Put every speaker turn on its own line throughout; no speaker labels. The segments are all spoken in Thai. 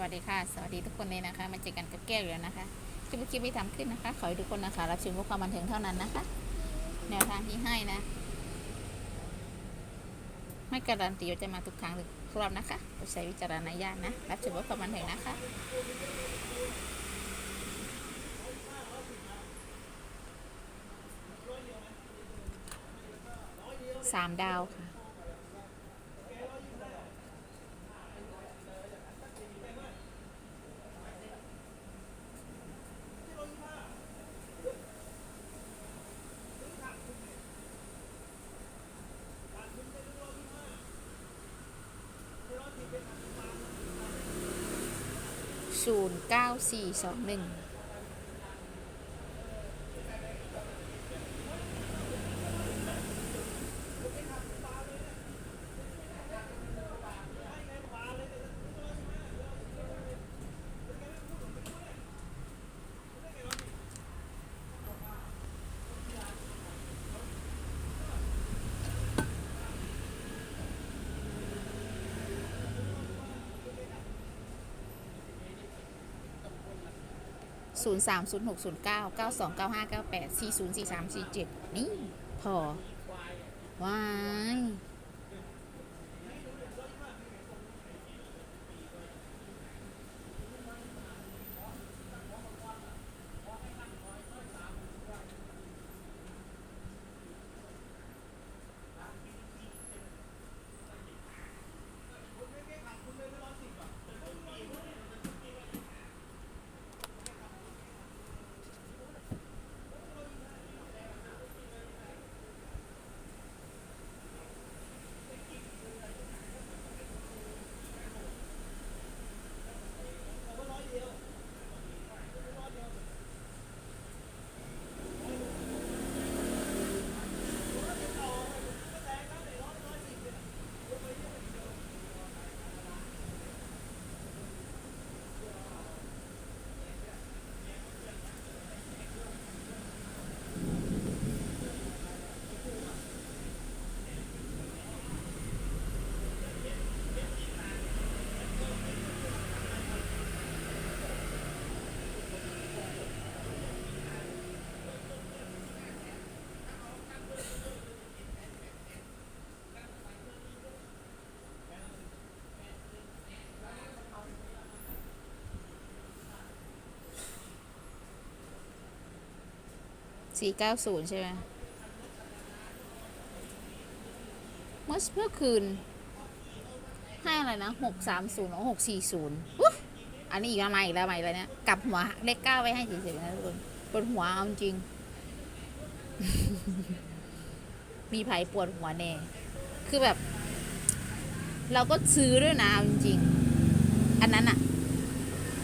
วัสดีค่ะ สวัสดีทุกคนเลยนะคะ มาเจอกันกับแก้วอยู่แล้วนะคะ คลิปคลิปที่ทำขึ้นนะคะ ขอให้ทุกคนนะคะ รับชมเพื่อความบันเทิงเท่านั้นนะคะ แนวทางที่ให้นะ ไม่การันตีว่าจะมาทุกครั้งหรือทุกรอบนะคะโปรดใช้วิจารณญาณนะ รับชมเพื่อความบันเทิงนะคะสามดาวค่ะ ศูนย์เก้าสี่สองหนึ่ง 03 06 09 92 95 98 40 43 47 นี่พอ สี่เก้าศูนย์ใช่ไหมเมื่อเมื่อคืน ให้อะไรนะหกสามศูนย์หกสี่ศูนย์อันนี้อีกแล้วมาอีกแล้วมาอีกแล้วเนี่ยกลับหัวเลขเก้าไว้ให้เฉยๆนะทุกคนปวดหัวเอาจริง มีไผปวดหัวแน่คือแบบ เราก็ซื้อด้วยนะเอาจริง อันนั้นอะ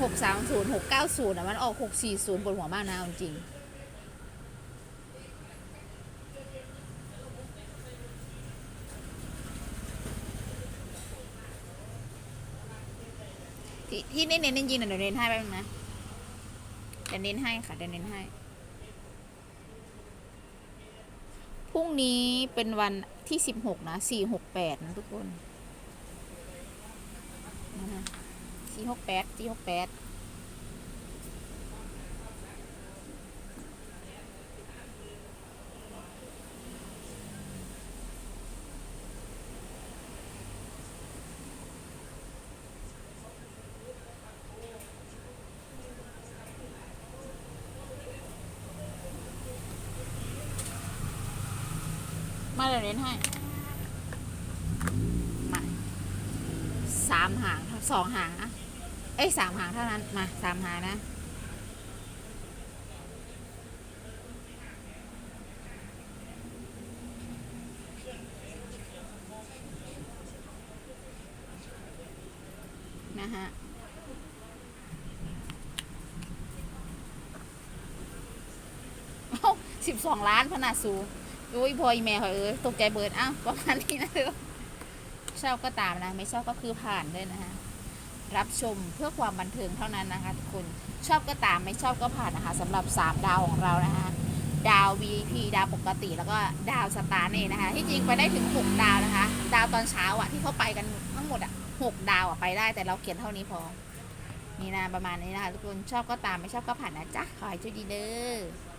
หกสามศูนย์หกเก้าศูนย์อะมันออกหกสี่ศูนย์ปวดหัวมากนะเอาจริง ที่ที่เน้นเน้นจริงๆเดี๋ยวเน้นให้แป๊บนึงนะเดี๋ยวเน้นให้ค่ะเดี๋ยวเน้นให้พรุ่งนี้เป็นวันที่สิบหกนะสี่หกแปดนะทุกคนสี่หกแปดสี่หกแปด มาเดี๋ยวเน้นให้มาสามหางสองหางนะเอ้ยสามหางเท่านั้น มาสามหางนะนะฮะสิบสองล้านพนาสู โอ้ยพออีแม่เขาเออตกใจเบิดอ้าวประมาณนี้นะเด้อชอบก็ตามนะ ไม่ชอบก็คือผ่านด้วยนะฮะรับชมเพื่อความบันเทิงเท่านั้นนะคะทุกคนชอบก็ตามไม่ชอบก็ผ่านนะคะสำหรับ 3 ดาวของเรานะคะดาว VIP ดาวปกติแล้วก็ดาวสตาร์นี่นะคะ ที่จริงไปได้ถึง 6 ดาวนะคะ ดาวตอนเช้าอะที่เขาไปกันทั้งหมดอะ6ดาวอะไปได้แต่เราเขียนเท่านี้พอ นี่นะประมาณนี้นะคะทุกคนชอบก็ตามไม่ชอบก็ผ่านนะจ๊ะขอให้โชคดีเด้อ